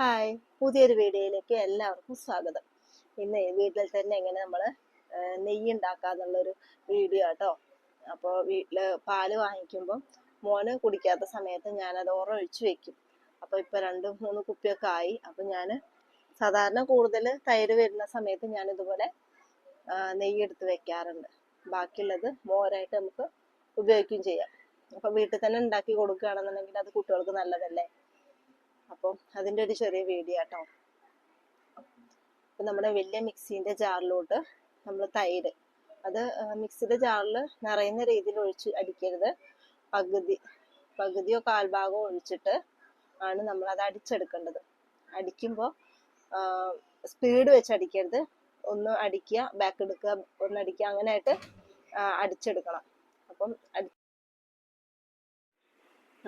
Hi. പുതിയൊരു വീഡിയോയിലേക്ക് എല്ലാവർക്കും സ്വാഗതം. ഇന്ന് വീട്ടിൽ തന്നെ എങ്ങനെ നമ്മൾ നെയ്യ് ഉണ്ടാക്കാന്നുള്ളൊരു വീഡിയോ കേട്ടോ അപ്പോൾ വീട്ടിൽ പാൽ വാങ്ങിക്കുമ്പോൾ മോന് കുടിക്കാത്ത സമയത്ത് ഞാനത് ഒഴിച്ച് വെക്കും. അപ്പോൾ ഇപ്പോൾ രണ്ട് മൂന്ന് കുപ്പിയൊക്കെ ആയി. അപ്പോൾ ഞാൻ സാധാരണ കൂടുതൽ തൈര് വരുന്ന സമയത്ത് ഞാൻ ഇതുപോലെ നെയ്യ് എടുത്ത് വെക്കാറുണ്ട്. ബാക്കിയുള്ളത് മോരായിട്ട് നമുക്ക് ഉപയോഗിക്കുകയും ചെയ്യാം. അപ്പോൾ വീട്ടിൽ തന്നെ ഉണ്ടാക്കി കൊടുക്കുകയാണെന്നുണ്ടെങ്കിൽ അത് കുട്ടികൾക്ക് നല്ലതല്ലേ? അപ്പം അതിന്റെ ഒരു ചെറിയ വീഡിയോ കേട്ടോ അപ്പം നമ്മുടെ വലിയ മിക്സീന്റെ ജാറിലോട്ട് നമ്മൾ തൈര്. അത് മിക്സിയുടെ ജാറിൽ നിറയുന്ന രീതിയിൽ ഒഴിച്ച് അടിക്കരുത്. പകുതി പകുതിയോ കാൽഭാഗമോ ഒഴിച്ചിട്ട് ആണ് നമ്മൾ അത് അടിച്ചെടുക്കേണ്ടത്. അടിക്കുമ്പോൾ സ്പീഡ് വെച്ച് അടിക്കരുത്. ഒന്ന് അടിക്കുക ബാക്ക് എടുക്കുക ഒന്ന് അടിക്കുക അങ്ങനെ ആയിട്ട് ആ, അടിച്ചെടുക്കണം. അപ്പം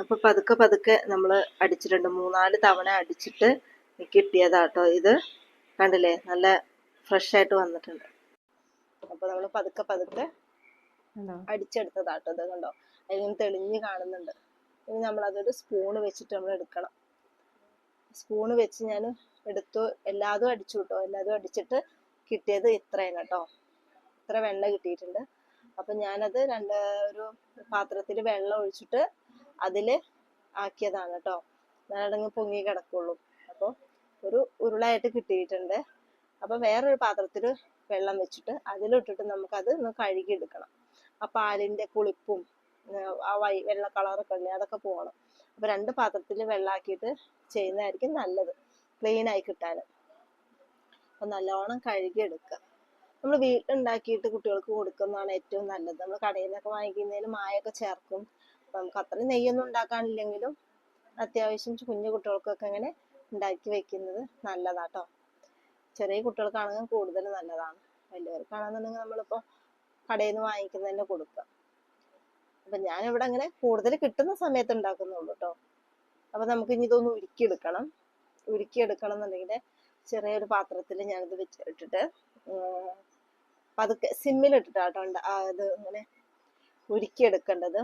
അപ്പൊ പതുക്കെ പതുക്കെ നമ്മൾ അടിച്ചിട്ടുണ്ട് മൂന്നാൽ തവണ അടിച്ചിട്ട് കിട്ടിയതാട്ടോ ഇത്. കണ്ടില്ലേ? നല്ല ഫ്രഷ് ആയിട്ട് വന്നിട്ടുണ്ട്. അപ്പൊ നമ്മൾ പതുക്കെ പതുക്കെ അടിച്ചെടുത്തതാട്ടോ ഇത് കണ്ടോ? അതിങ്ങനെ തെളിഞ്ഞ് കാണുന്നുണ്ട്. ഇനി നമ്മൾ അതൊരു സ്പൂണ് വെച്ചിട്ട് നമ്മൾ എടുക്കണം. സ്പൂണ് വെച്ച് ഞാൻ എടുത്തു. എല്ലാതും അടിച്ചു കേട്ടോ. എല്ലാതും അടിച്ചിട്ട് കിട്ടിയത് ഇത്രയാണ് കേട്ടോ. ഇത്ര വെണ്ണ കിട്ടിയിട്ടുണ്ട്. അപ്പൊ ഞാനത് രണ്ട് ഒരു പാത്രത്തിൽ വെള്ളം ഒഴിച്ചിട്ട് അതിൽ ആക്കിയതാണ് കേട്ടോ ഞാനടങ്ങ് പൊങ്ങി കിടക്കുള്ളൂ. അപ്പോൾ ഒരു ഉരുളായിട്ട് കിട്ടിയിട്ടുണ്ട്. അപ്പൊ വേറൊരു പാത്രത്തിൽ വെള്ളം വെച്ചിട്ട് അതിലിട്ടിട്ട് നമുക്കത് ഒന്ന് കഴുകിയെടുക്കണം. ആ പാലിന്റെ പുളിപ്പും ആ വൈ വെള്ള കളറൊക്കെ ഉണ്ടെങ്കിൽ അതൊക്കെ പോകണം. അപ്പൊ രണ്ട് പാത്രത്തിൽ വെള്ളമാക്കിയിട്ട് ചെയ്യുന്നതായിരിക്കും നല്ലത്. ക്ലീൻ ആയി കിട്ടാൻ അപ്പൊ നല്ലോണം കഴുകിയെടുക്കുക. നമ്മൾ വീട്ടിലുണ്ടാക്കിയിട്ട് കുട്ടികൾക്ക് കൊടുക്കുന്നതാണ് ഏറ്റവും നല്ലത്. നമ്മൾ കടയിൽ നിന്നൊക്കെ വാങ്ങിക്കുന്നതിൽ മായൊക്കെ ചേർക്കും. നമുക്ക് അത്രയും നെയ്യൊന്നും ഉണ്ടാക്കാനില്ലെങ്കിലും അത്യാവശ്യം കുഞ്ഞു കുട്ടികൾക്കൊക്കെ ഇങ്ങനെ ഉണ്ടാക്കി വെക്കുന്നത് നല്ലതാട്ടോ. ചെറിയ കുട്ടികൾക്കാണെങ്കിൽ കൂടുതൽ നല്ലതാണ്. വലിയവർക്കാണെന്നുണ്ടെങ്കിൽ നമ്മളിപ്പോൾ കടയിൽ നിന്ന് വാങ്ങിക്കുന്നത് തന്നെ കൊടുക്കുക. ഞാൻ ഞാനിവിടെ അങ്ങനെ കൂടുതൽ കിട്ടുന്ന സമയത്ത് ഉണ്ടാക്കുന്നുള്ളൂ കേട്ടോ അപ്പൊ നമുക്ക് ഇനി ഇതൊന്ന് ഉരുക്കിയെടുക്കണം. ഉരുക്കിയെടുക്കണം എന്നുണ്ടെങ്കിൽ ചെറിയൊരു പാത്രത്തിൽ ഞാനിത് വെച്ചിട്ടിട്ട് പതുക്കെ സിമ്മിലിട്ടിട്ടാട്ടോ ഇത് ഇങ്ങനെ ഉരുക്കിയെടുക്കേണ്ടത്.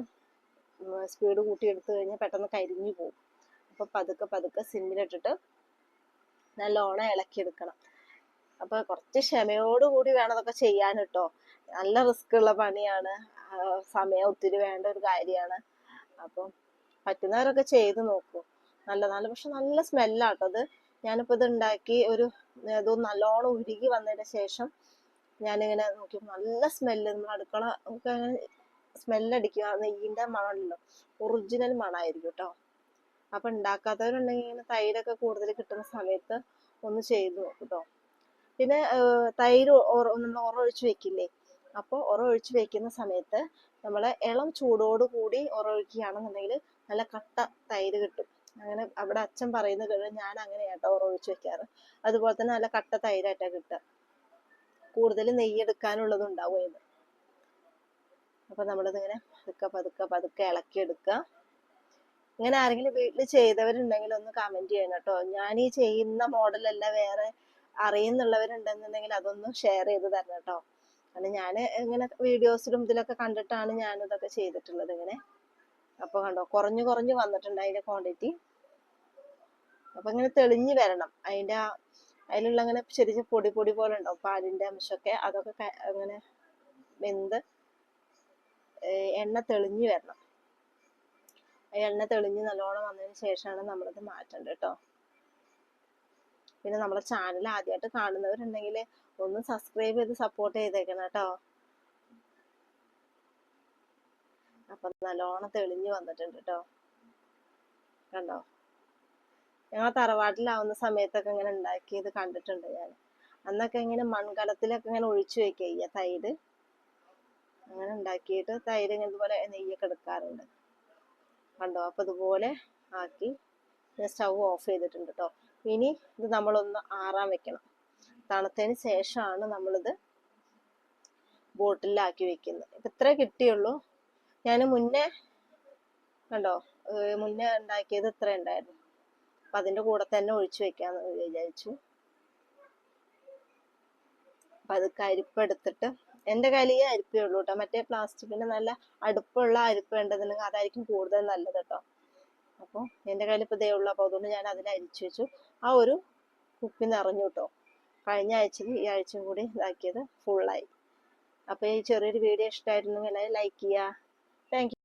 സ്പീഡ് കൂട്ടി എടുത്തു കഴിഞ്ഞാൽ പെട്ടെന്ന് കരിഞ്ഞു പോകും അപ്പൊ പതുക്കെ പതുക്കെ സിമ്മിലിട്ടിട്ട് നല്ലോണം ഇളക്കിയെടുക്കണം അപ്പൊ കുറച്ച് ക്ഷമയോടുകൂടി വേണം അതൊക്കെ ചെയ്യാൻ കേട്ടോ. നല്ല റിസ്ക് ഉള്ള പണിയാണ്. സമയം ഒത്തിരി വേണ്ട ഒരു കാര്യമാണ്. അപ്പം പറ്റുന്നവരൊക്കെ ചെയ്ത് നോക്കൂ. നല്ല നല്ല പക്ഷെ നല്ല സ്മെല്ലാട്ടോ അത്. ഞാനിപ്പോ ഇത് ഉണ്ടാക്കി ഒരു ഇത് നല്ലോണം ഉരുകി വന്നതിന് ശേഷം ഞാനിങ്ങനെ നോക്കി നല്ല സ്മെല്ല് നമ്മൾ അടുക്കള ഒക്കെ അങ്ങനെ സ്മെല്ലടിക്കുക നെയ്യിന്റെ മണമല്ലോ ഒറിജിനൽ മണമായിരിക്കും കേട്ടോ അപ്പൊ ഉണ്ടാക്കാത്തവരുണ്ടെങ്കിൽ ഇങ്ങനെ തൈരൊക്കെ കൂടുതൽ കിട്ടുന്ന സമയത്ത് ഒന്ന് ചെയ്ത് നോക്കും കേട്ടോ പിന്നെ തൈര് നമ്മൾ ഉറൊഴിച്ച് വെക്കില്ലേ? അപ്പോൾ ഉറൊഴിച്ച് വെക്കുന്ന സമയത്ത് നമ്മൾ ഇളം ചൂടോട് കൂടി ഉറൊഴിക്കുകയാണെന്നുണ്ടെങ്കിൽ നല്ല കട്ട തൈര് കിട്ടും. അങ്ങനെ അവിടെ അച്ഛൻ പറയുന്ന കേട്ട് ഞാൻ അങ്ങനെയാട്ടോ ഉറൊഴിച്ച് വെക്കാറ്. അതുപോലെ തന്നെ നല്ല കട്ട തൈരായിട്ടാ കിട്ടുക. കൂടുതൽ നെയ്യ് എടുക്കാനുള്ളത് ഉണ്ടാവും ഇത് അപ്പൊ നമ്മളിതിങ്ങനെ പതുക്കെ പതുക്കെ പതുക്കെ ഇളക്കി എടുക്കുക ഇങ്ങനെ ആരെങ്കിലും വീട്ടിൽ ചെയ്തവരുണ്ടെങ്കിൽ ഒന്ന് കമന്റ് ചെയ്യണം കേട്ടോ. ഞാൻ ഈ ചെയ്യുന്ന മോഡലല്ല വേറെ അറിയുന്നുള്ളവരുണ്ടെന്നുണ്ടെങ്കിൽ അതൊന്ന് ഷെയർ ചെയ്ത് തരണം കേട്ടോ. കാരണം ഞാൻ ഇങ്ങനെ വീഡിയോസിലും ഇതിലൊക്കെ കണ്ടിട്ടാണ് ഞാൻ ഇതൊക്കെ ചെയ്തിട്ടുള്ളത് ഇങ്ങനെ. അപ്പൊ കണ്ടോ കുറഞ്ഞു കുറഞ്ഞു വന്നിട്ടുണ്ട് അതിന്റെ ക്വാണ്ടിറ്റി അപ്പൊ ഇങ്ങനെ തെളിഞ്ഞു വരണം. അതിന്റെ ആ അതിലുള്ള അങ്ങനെ ചെറിയ പൊടി പൊടി പോലെ ഉണ്ടാവും പാലിന്റെ അംശമൊക്കെ അതൊക്കെ അങ്ങനെ വെന്ത് എണ്ണ തെളിഞ്ഞു വരണം. എണ്ണ തെളിഞ്ഞ് നല്ലോണം വന്നതിന് ശേഷമാണ് നമ്മളത് മാറ്റേണ്ടത് കേട്ടോ പിന്നെ നമ്മുടെ ചാനൽ ആദ്യമായിട്ട് കാണുന്നവരുണ്ടെങ്കിൽ ഒന്ന് സബ്സ്ക്രൈബ് ചെയ്ത് സപ്പോർട്ട് ചെയ്തേക്കണം കേട്ടോ അപ്പൊ നല്ലോണം തെളിഞ്ഞു വന്നിട്ടുണ്ട് കേട്ടോ കണ്ടോ? ഞങ്ങൾ തറവാട്ടിലാവുന്ന സമയത്തൊക്കെ ഇങ്ങനെ ഉണ്ടാക്കിയത് കണ്ടിട്ടുണ്ട് ഞാൻ. അന്നൊക്കെ ഇങ്ങനെ മൺകലത്തിലൊക്കെ ഇങ്ങനെ ഒഴിച്ചു വെക്കുക തൈര്. അങ്ങനെ ഉണ്ടാക്കിയിട്ട് തൈര് ഇതുപോലെ നെയ്യൊക്കെ എടുക്കാറുണ്ട്. കണ്ടോ? അപ്പൊ ഇതുപോലെ ആക്കി സ്റ്റൗ ഓഫ് ചെയ്തിട്ടുണ്ട് കേട്ടോ ഇനി ഇത് നമ്മളൊന്ന് ആറാൻ വെക്കണം. തണുത്തതിന് ശേഷമാണ് നമ്മളിത് ബോട്ടിലാക്കി വെക്കുന്നത്. ഇപ്പം ഇത്രേ കിട്ടിയുള്ളൂ. ഞാൻ മുന്നേ കണ്ടോ? മുന്നേ ഉണ്ടാക്കിയത് ഇത്ര ഉണ്ടായിരുന്നു. അപ്പൊ അതിന്റെ കൂടെ തന്നെ ഒഴിച്ചു വെക്കാന്ന് വിചാരിച്ചു. അപ്പൊ അത് കരിപ്പെടുത്തിട്ട് എന്റെ കയ്യിൽ ഈ അരിപ്പേ ഉള്ളൂ കേട്ടോ മറ്റേ പ്ലാസ്റ്റിക്കിന്റെ നല്ല അടുപ്പുള്ള അരിപ്പ് ഉണ്ടെന്നുണ്ടെങ്കിൽ അതായിരിക്കും കൂടുതൽ നല്ലത് കേട്ടോ അപ്പോൾ എന്റെ കയ്യിൽ ഇപ്പോൾ ദേ ഉള്ളൂ. അപ്പോൾ അതുകൊണ്ട് ഞാൻ അതിൽ അരിച്ചു വെച്ചു. ആ ഒരു കുപ്പി നിറഞ്ഞു കേട്ടോ കഴിഞ്ഞ ആഴ്ചയിൽ ഈ ആഴ്ചയും കൂടി ഇതാക്കിയത് ഫുള്ളായി അപ്പോൾ ഈ ചെറിയൊരു വീഡിയോ ഇഷ്ടമായിരുന്നെങ്കിൽ ലൈക്ക് ചെയ്യുക. താങ്ക്